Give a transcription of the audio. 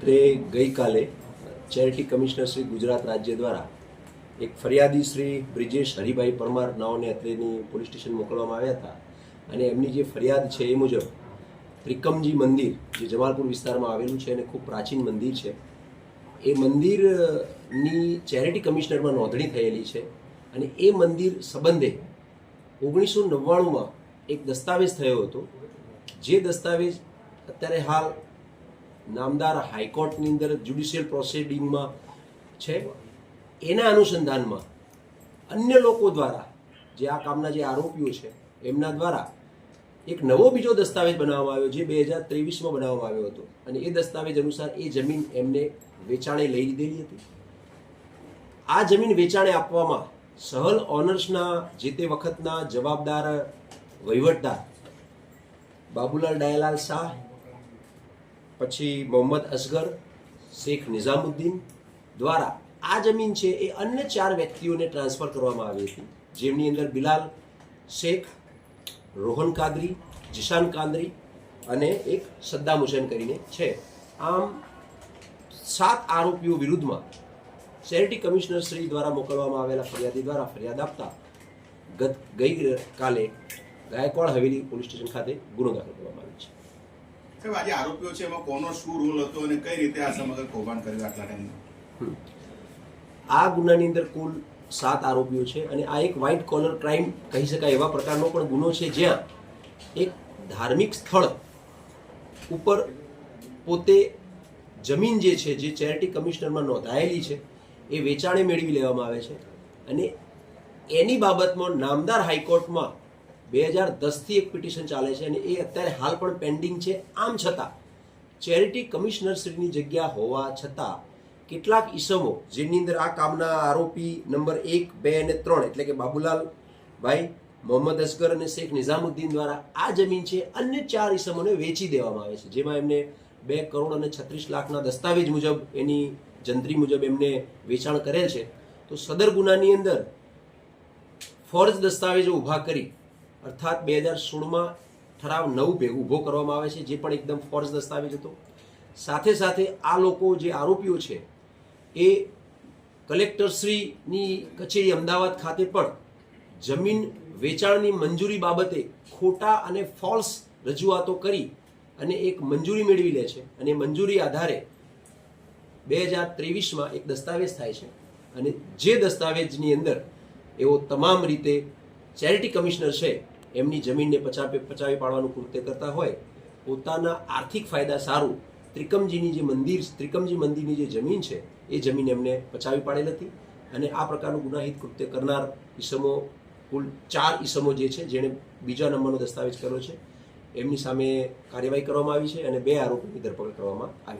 અત્રે ગઈકાલે charity commissioner Shri Gujarat રાજ્ય દ્વારા એક ફરિયાદી શ્રી બ્રિજેશ હરિભાઈ પરમાર નાઓને અત્રેની પોલીસ સ્ટેશન મોકલવામાં આવ્યા હતા અને એમની જે ફરિયાદ છે એ મુજબ ત્રિકમજી મંદિર, જે જમાલપુર વિસ્તારમાં આવેલું છે અને ખૂબ પ્રાચીન મંદિર છે, એ મંદિરની ચેરિટી કમિશનરમાં નોંધણી થયેલી છે અને એ મંદિર સંબંધે ઓગણીસો નવ્વાણુંમાં એક દસ્તાવેજ થયો હતો. જે દસ્તાવેજ અત્યારે હાલ નામદાર હાઈકોર્ટની અંદર જ્યુડિશિયલ પ્રોસિડિંગમાં છે. એના અનુસંધાનમાં અન્ય લોકો દ્વારા જે આ કામના જે આરોપીઓ છે, એમના દ્વારા એક નવો બીજો દસ્તાવેજ બનાવવામાં આવ્યો જે બે હજાર ત્રેવીસમાં બનાવવામાં આવ્યો હતો. અને એ દસ્તાવેજ અનુસાર એ જમીન એમને વેચાણે લઈ લીધેલી હતી. આ જમીન વેચાણે આપવામાં સહલ ઓનર્સના જે તે વખતના જવાબદાર વહીવટદાર બાબુલાલ ડાયલાલ શાહ પછી મોહમ્મદ અસગર શેખ નિઝામુદ્દીન દ્વારા આ જમીન છે એ અન્ય ચાર વ્યક્તિઓને ટ્રાન્સફર કરવામાં આવી હતી. જેમની અંદર બિલાલ, શેખ, રોહન કાદરી, જીશાન કાદરી અને એક સદ્દામ હુસેન કરીને છે. આમ સાત આરોપીઓ વિરુદ્ધમાં ચેરિટી કમિશનર શ્રી દ્વારા મોકલવામાં આવેલા ફરિયાદી દ્વારા ફરિયાદ આપતા ગત ગઈ કાલે ગાયકવાડ હવેલી પોલીસ સ્ટેશન ખાતે ગુનો દાખલ કરવામાં આવ્યો. સાહેબ, આજે આરોપીઓ છે, એમાં કોનો શું રોલ હતો અને કઈ રીતે આ સમગ્ર કૌભાંડ કર્યું આટલા ટાઈમ? આ ગુનાની અંદર કુલ સાત આરોપીઓ છે અને આ એક વ્હાઇટ કોલર ક્રાઇમ કહી શકાય એવા પ્રકારનો પણ ગુનો છે, જ્યાં એક ધાર્મિક સ્થળ ઉપર પોતે જમીન જે છે, જે ચેરિટી કમિશનરમાં નોંધાયેલી છે, એ વેચાણે મેળવી લેવામાં આવે છે અને એની બાબતમાં નામદાર હાઈકોર્ટમાં બે હજાર દસથી એક પિટિશન ચાલે છે અને એ અત્યારે હાલ પણ પેન્ડિંગ છે. આમ છતાં, ચેરિટી કમિશનરશ્રીની જગ્યા હોવા છતાં, કેટલાક ઈસમો, જેની અંદર આ કામના આરોપી નંબર એક, બે અને ત્રણ, એટલે કે બાબુલાલ ભાઈ, મોહમ્મદ અસગર અને શેખ નિઝામુદ્દીન દ્વારા આ જમીન છે, અન્ય ચાર ઈસમોને વેચી દેવામાં આવે છે. જેમાં એમને બે કરોડ અને છત્રીસ લાખના દસ્તાવેજ મુજબ, એની જંત્રી મુજબ એમને વેચાણ કરેલ છે. તો સદર ગુનાની અંદર ફોર્જ દસ્તાવેજો ઊભા કરી અર્થાત બે હજાર સોળમાં ઠરાવ નવ ભેગ ઊભો કરવામાં આવે છે, જે પણ એકદમ ફોર્જ દસ્તાવેજ હતો. સાથે સાથે આ લોકો જે આરોપીઓ છે, એ કલેક્ટરશ્રીની કચેરી અમદાવાદ ખાતે પણ જમીન વેચાણની મંજૂરી બાબતે ખોટા અને ફોલ્સ રજૂઆતો કરી અને એક મંજૂરી મેળવી લે છે. અને મંજૂરી આધારે બે હજાર ત્રેવીસમાં એક દસ્તાવેજ થાય છે. અને જે દસ્તાવેજની અંદર એવો તમામ રીતે ચેરિટી કમિશનર છે, એમની જમીનને પચાવી પચાવી પાડવાનું કૃત્ય કરતા હોય, પોતાના આર્થિક ફાયદા સારું, ત્રિકમજીની જે મંદિર, ત્રિકમજી મંદિરની જે જમીન છે, એ જમીન એમને પચાવી પાડેલ હતી અને આ પ્રકારનું ગુનાહિત કૃત્ય કરનાર ઈસમો, કુલ ચાર ઈસમો જે છે, જેણે બીજા નંબરનો દસ્તાવેજ કર્યો છે, એમની સામે કાર્યવાહી કરવામાં આવી છે અને બે આરોપીની ધરપકડ કરવામાં આવી